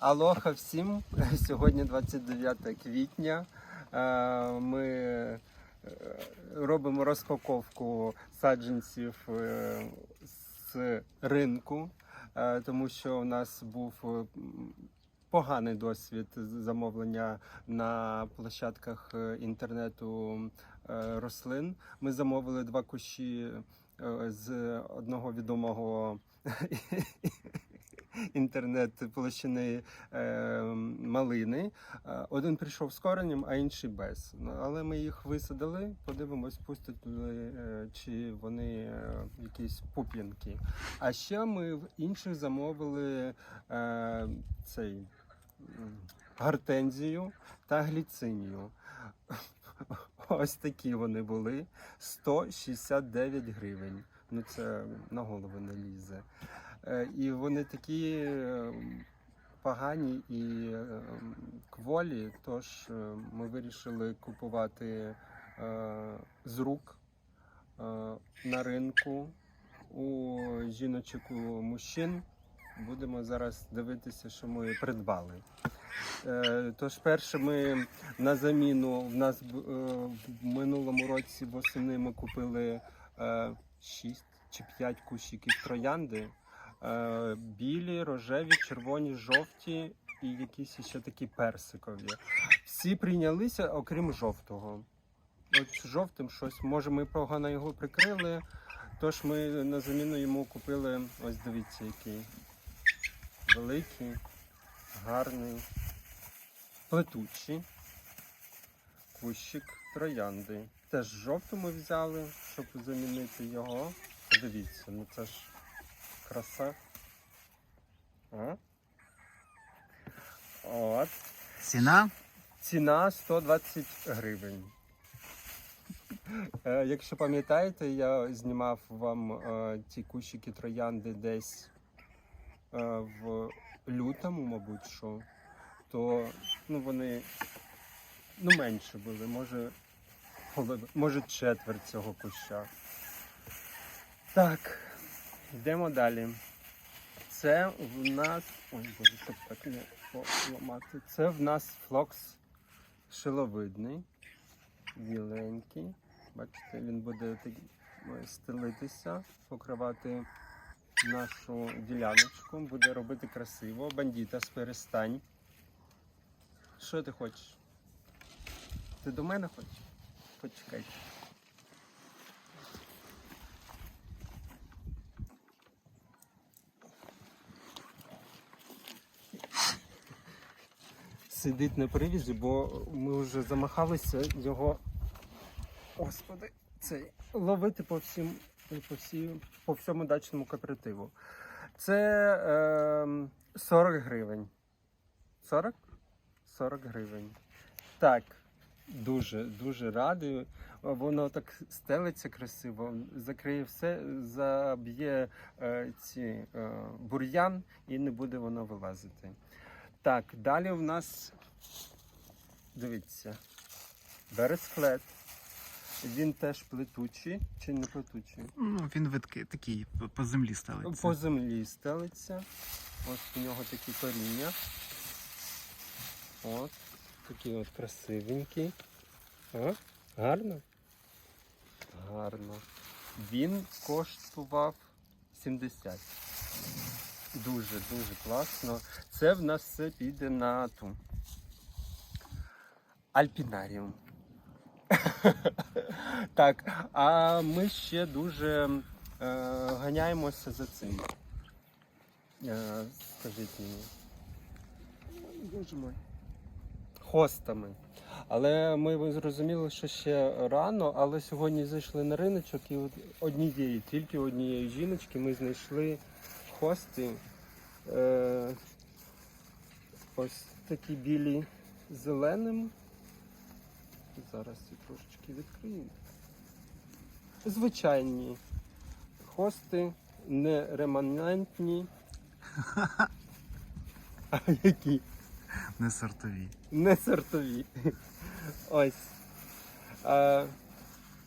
Алоха всім. Сьогодні 29 квітня. Е, Ми е, робимо розпаковку саджанців е, з ринку, тому що у нас був поганий досвід замовлення на площадках інтернету рослин. Ми замовили два кущі з одного відомого інтернет-площини е, малини. Е, Один прийшов з коренем, а інший без. Ну, Але ми їх висадили, подивимось, пустять е, чи вони е, якісь пуп'янки. А ще ми в інших замовили е, цей гортензію та гліцинію. Ось такі вони були. 169 гривень. Ну це на голову не лізе. Е, І вони такі е, погані і е, кволі, тож е, ми вирішили купувати е, з рук на ринку у жіночок у мужчин. Будемо зараз дивитися, що ми придбали. Тож, перше, ми на заміну в нас в минулому році восени ми купили 6 чи 5 кущиків троянди. Е, Білі, рожеві, червоні, жовті і якісь ще такі персикові. Всі прийнялися, окрім жовтого. От з жовтим щось, може, ми погано його прикрили. Тож ми на заміну йому купили, ось дивіться, який великий, гарний, плетучий кущик троянди. Теж жовту ми взяли, щоб замінити його. Подивіться, ну це ж краса. А? От. Ціна? Ціна 120 гривень. Е, Якщо пам'ятаєте, я знімав вам е, ті кущики троянди десь е, в лютому, мабуть, що, то ну, вони ну, менше були, може, може четверть цього куща. Так, йдемо далі. Це в нас. Ой, боже, щоб так не поламати. Це в нас флокс шиловидний, біленький. Бачите, він буде е, стелитися, покривати нашу діляночку, буде робити красиво. Бандітас, перестань. Що ти хочеш? Ти до мене хочеш? Почекай. Сидить на привізі, бо ми вже замахалися його. Господи, цей ловити по всім, по всім, по всьому дачному кооперативу. Це е, 40 гривень. 40? 40 гривень. Так, дуже, дуже радий. Воно так стелиться красиво, закриє все, заб'є е, ці е, бур'ян і не буде воно вилазити. Так, далі в нас, дивіться, бересклет. Він теж плетучий чи не плетучий? Ну, він видки, такий по- землі ставиться. По землі стелиться. Ось у нього такі коріння. От. Такий от красивенький. А? Гарно? Гарно. Він коштував 70. Дуже, дуже класно. Це в нас все піде на ту. Альпінаріум. так, а ми ще дуже е, ганяємося за цим. Е, скажіть мені. Боже мой. Хостами. Але ми зрозуміли, що ще рано, але сьогодні зайшли на риночок і от однієї, тільки однієї жіночки ми знайшли хости. Е, ось такі білі зеленим. Зараз я трошечки відкрию. Звичайні хости, не реманентні. А які? Не сортові. Не сортові. Ось. А,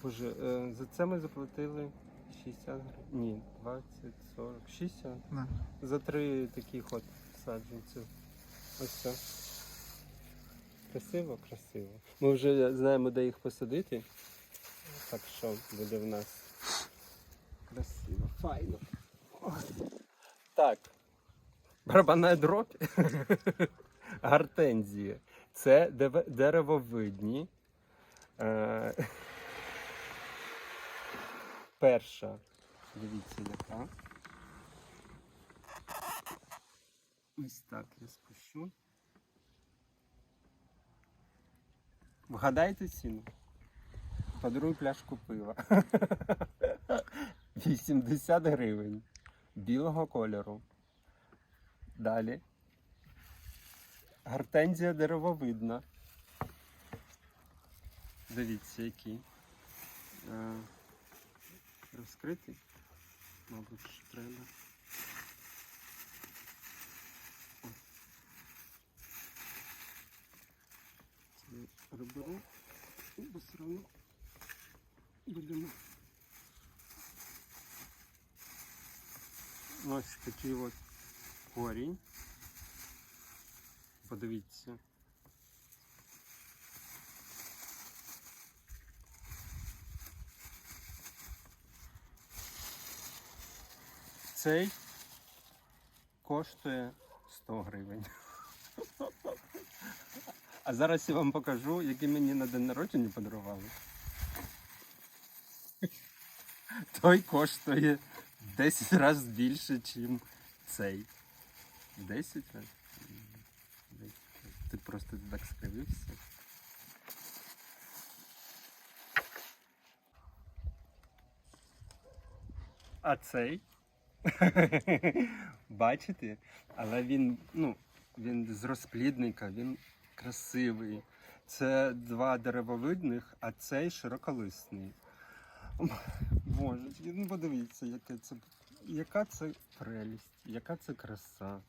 боже, е, за це ми заплатили 60 гривень. Ні, 20, 40, 60. Да. За три таких от саджанців. Ось все. Красиво, красиво. Ми вже знаємо, де їх посадити. Так що буде в нас красиво, файно. Так. Барабанна дробь. Гортензії. Це деревовидні. Е, Перша. Дивіться, яка. Ось так я спущу. Вгадайте ціну. Подаруй пляшку пива. 80 гривень. Білого кольору. Далі. Гортензія деревовидна. Дивіться, який. Розкритий. Мабуть, треба. О. Це я приберу. Бо все одно будемо. Ось такий от корінь. Подивіться. Цей коштує 100 гривень. А зараз я вам покажу, який мені на день народження подарували. Той коштує 10 разів більше, ніж цей. 10 разів? 10 разів. Ти просто так скривився. А цей? Бачите? Але він, ну, він з розплідника, він красивий. Це два деревовидних, а цей широколисний. Боже, ну подивіться, яке це, яка це прелість, яка це краса.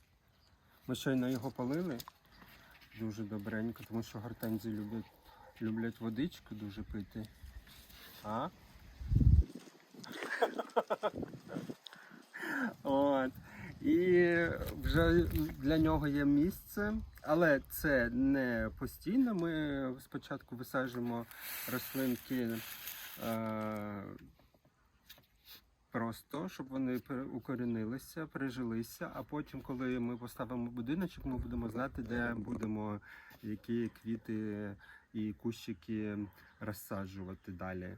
Ми щойно його полили дуже добренько, тому що гортензії люблять, люблять водичку дуже пити. А? От. І вже для нього є місце, але це не постійно. Ми спочатку висаджуємо рослинки е, просто, щоб вони укорінилися, прижилися, а потім, коли ми поставимо будиночок, ми будемо знати, де будемо які квіти і кущики розсаджувати далі.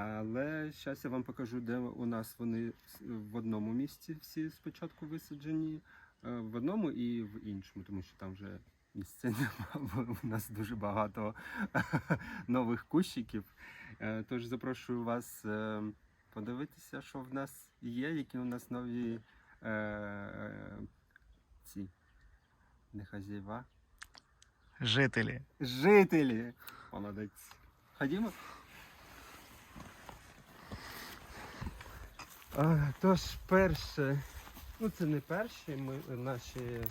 Але зараз я вам покажу, де у нас вони в одному місці всі спочатку висаджені, е, в одному і в іншому, тому що там вже місця немає, бо у нас дуже багато нових кущиків. Е, Тож запрошую вас е, подивитися, що в нас є, які у нас нові ці не хазяєва. Жителі. Жителі. Молодець. Ходімо. А, тож, перше, ну це не перші ми, наші е,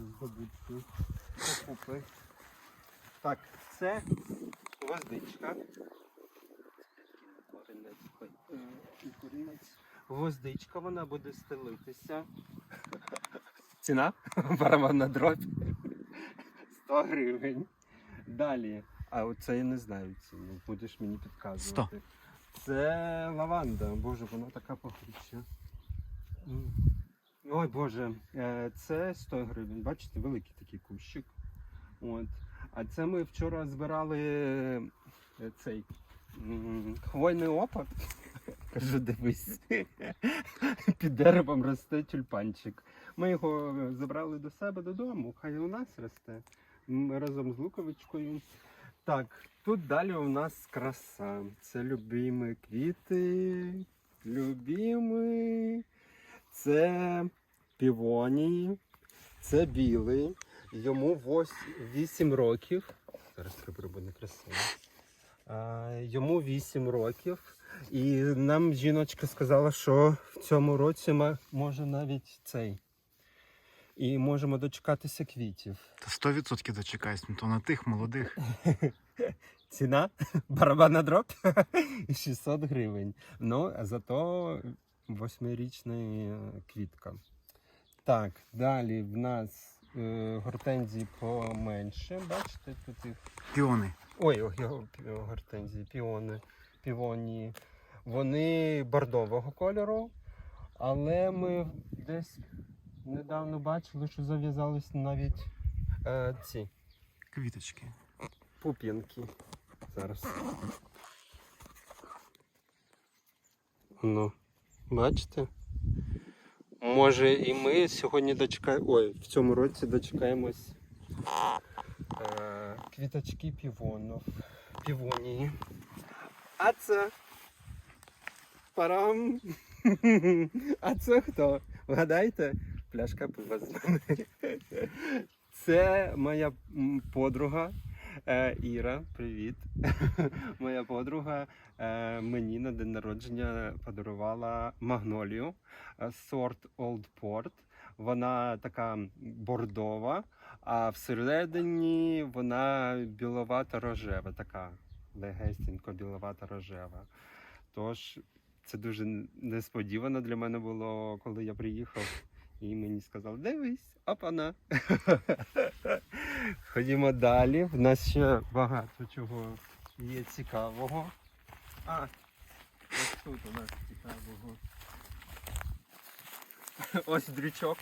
здобутки покупи. Так, це гвоздичка. Гвоздичка, вона буде стелитися. Ціна? Барабанна дробь. 100 гривень. Далі. А оце я не знаю ціну. Будеш мені підказувати. Це лаванда. Боже, вона така пахуча. Ой Боже, е, це 100 гривень. Бачите, великий такий кущик. От. А це ми вчора збирали е, цей хвойний опад. Кажу, дивись. Під деревом росте тюльпанчик. Ми його забрали до себе додому, хай у нас росте разом з луковичкою. Так, тут далі у нас краса. Це любимі квіти. Любимі. Це півонії. Це білий. Йому 8 років. Зараз приберу, буде красиво. Йому 8 років. І нам жіночка сказала, що в цьому році ма- може навіть цей. І можемо дочекатися квітів. Та 100% дочекаюсь, ну то на тих молодих. Ціна барабанна дроб 600 гривень. Ну, зато восьмирічна е, квітка. Так, далі в нас е, гортензії поменше. Бачите, тут їх. Піони. Ой, ой, ой, гортензії, піони, півонії. Вони бордового кольору, але ми десь недавно бачили, що зав'язались навіть е, ці Квіточки. пуп'янки. Зараз. Ну, бачите? Може і ми сьогодні дочекаємо. Ой, в цьому році дочекаємось е, квіточки півонів. Півонії. А це. Парам. А це хто? Вгадайте? Пляшка пива з нами. Це моя подруга е, Іра. Привіт. Моя подруга е, мені на день народження подарувала магнолію е, сорт Old Port. Вона така бордова, а всередині вона біловата рожева, така легесенько біловата рожева. Тож це дуже несподівано для мене було, коли я приїхав. І мені сказали, дивись, опана. Ходімо далі. В нас ще багато чого є цікавого. А, ось тут у нас цікавого. Ось дрючок.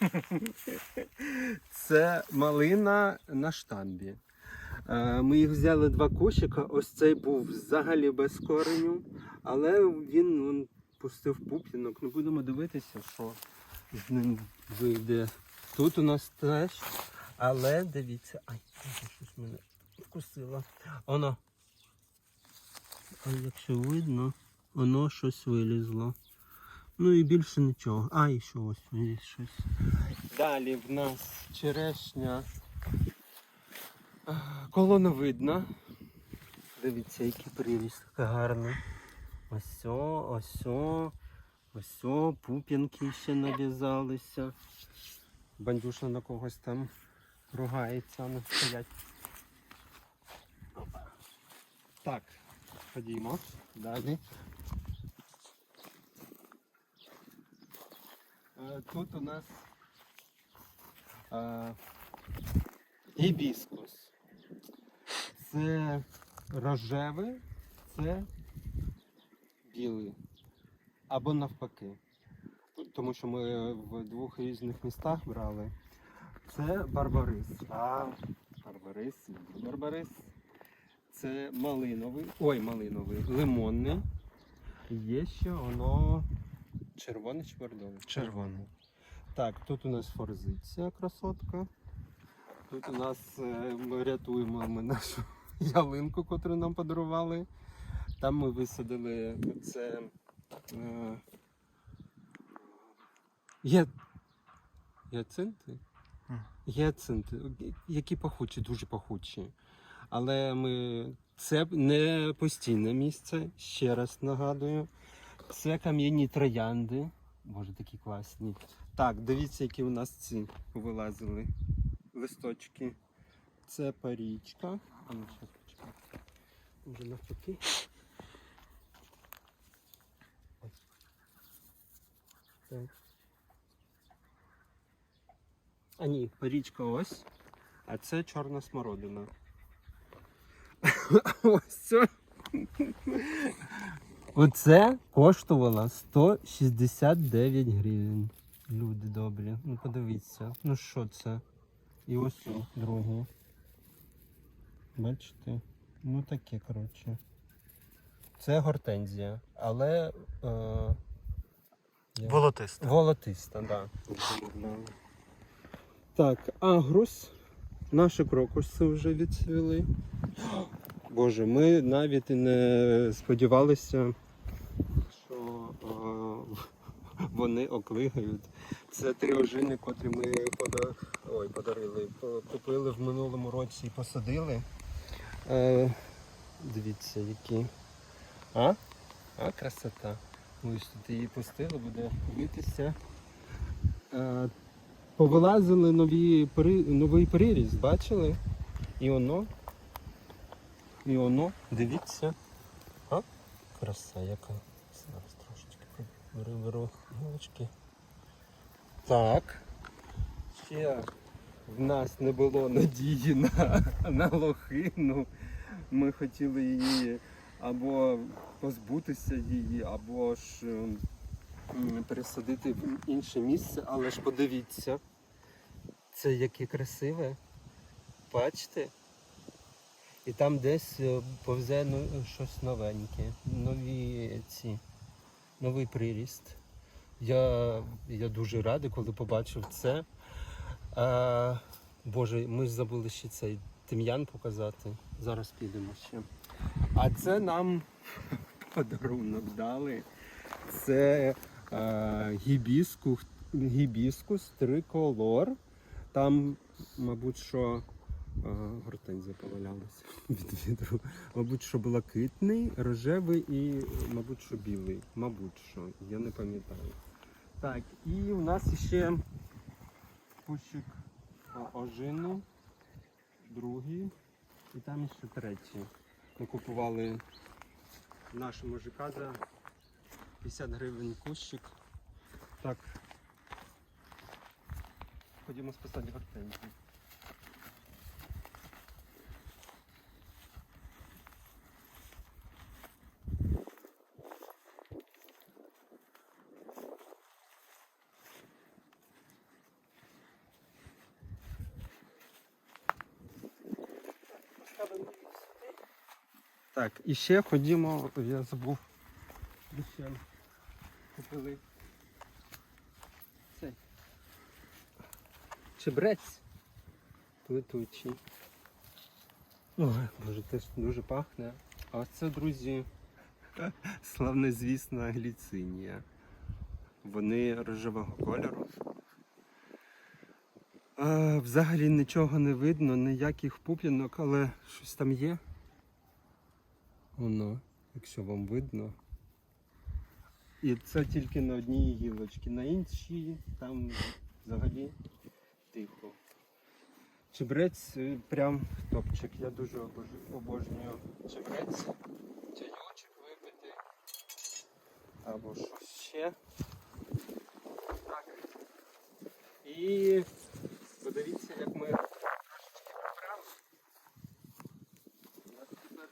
Це малина на штамбі. Ми їх взяли два кущика. Ось цей був взагалі без кореню, але він пустив пуп'янок. Ну будемо дивитися, що з ним вийде. Тут у нас теж. Але дивіться, ай, щось мене вкусило. Воно. А якщо видно, воно щось вилізло. Ну і більше нічого. А, і що ось є щось. Далі в нас черешня е, колоновидна. Дивіться, який приріст. Ось, о, ось, о, ось, о, пуп'янки ще нав'язалися. Бандюша на когось там ругається, не стоять. Так, ходімо далі. Е, Тут у нас е, гібіскус. Це рожевий, це білий. Або навпаки. Тому що ми в двох різних містах брали. Це барбарис. А, барбарис, барбарис. Це малиновий. Ой, малиновий, лимонний. Є ще воно червоне чи бордове? Червоне. Так, тут у нас форзиція красотка. Тут у нас е, ми рятуємо ми нашу ялинку, яку нам подарували. Там ми висадили це. Е, є, яцинти? Мгм. Гіацинти, які пахучі, дуже пахучі. Але ми це не постійне місце, ще раз нагадую. Це кам'яні троянди. Боже, такі класні. Так, дивіться, які у нас ці вилазили листочки. Це парічка. А ну ще. Може навпаки. Так. А ні, парічка ось. А це чорна смородина. ось це. Оце коштувало 169 гривень. Люди добрі. Ну подивіться. Ну що це? І ось о, друге. Бачите? Ну таке, коротше. Це гортензія, але е, Волотиста. волотиста, так. Да. Так, агрус. Наші крокуси вже відцвіли. Боже, ми навіть і не сподівалися, що е, вони оклигають. Це три ожини, котрі ми пода... Ой, подарили, купили в минулому році і посадили. Е, дивіться, які. А? А, красота. Ось тут її пустили, буде витися. Е, повилазили нові, новий приріст, бачили? І воно. І воно, дивіться. А? Краса яка. Зараз трошечки беру, беру гілочки. Так. Ще в нас не було надії на, на лохину. Ми хотіли її або позбутися її, або ж ем, пересадити в інше місце. Але ж подивіться, це яке красиве. Бачите? І там десь е, повзе ну, щось новеньке, нові ці, новий приріст. Я, я дуже радий, коли побачив це. А, Боже, ми ж забули ще цей тим'ян показати. Зараз підемо ще. А це нам подарунок дали. Це е, гібіску, гібіскус триколор. Там, мабуть, що е, гортензія повалялася від вітру. Мабуть, що блакитний, рожевий і, мабуть, що білий. Мабуть, що, я не пам'ятаю. Так, і у нас ще кущик а, ожину, другий, і там ще третій. Ми купували нашому ЖК за 50 гривень кущик. Так. Ходімо списати гортензію. Так, і ще ходімо, я забув. Ще купили цей чебрець плетучий. Ой, боже, теж дуже пахне. А це, друзі, славнозвісна гліцинія. Вони рожевого кольору. А, взагалі нічого не видно, ніяких пуп'янок, але щось там є. Воно, якщо вам видно. І це тільки на одній гілочці, на іншій там взагалі тихо. Чебрець е, прям топчик. Я дуже обожнюю чебрець. Чайочок випити. Або щось ще. Так. І подивіться, як ми трошечки поправили. У нас тепер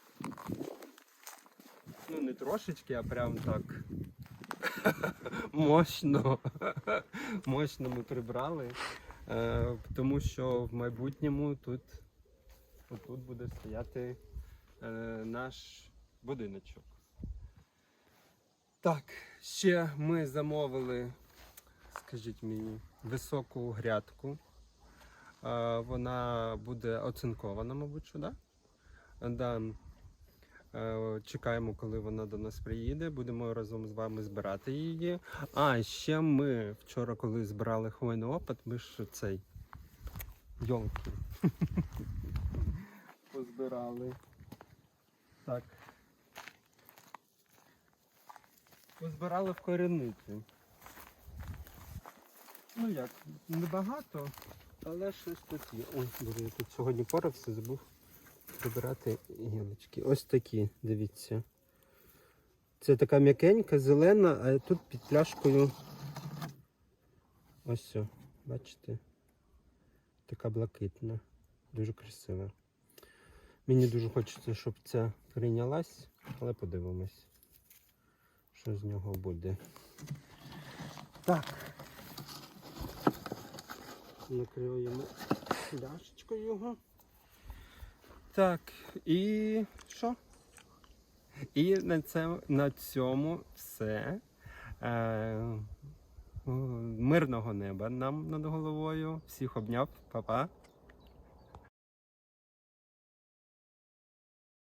ну не трошечки, а прям так мощно. мощно ми прибрали. Е, тому що в майбутньому тут, тут буде стояти е, наш будиночок. Так, ще ми замовили, скажіть мені, високу грядку. Е, вона буде оцинкована, мабуть, що, да? Да. Е, Чекаємо, коли вона до нас приїде. Будемо разом з вами збирати її. А ще ми вчора, коли збирали хвойний опад, ми ж цей йолки позбирали. Так. Позбирали вкоренити. Ну як, небагато, але щось тут є. Ой, я тут сьогодні порався, забув прибирати гілочки. Ось такі, дивіться. Це така м'якенька, зелена, а тут під пляшкою. Ось, о, бачите? Така блакитна. Дуже красива. Мені дуже хочеться, щоб ця прийнялась, але подивимось, що з нього буде. Так. Накриємо пляшечкою його. Так, і що? І на, це, на цьому все. Е, мирного неба нам над головою. Всіх обняв, па-па.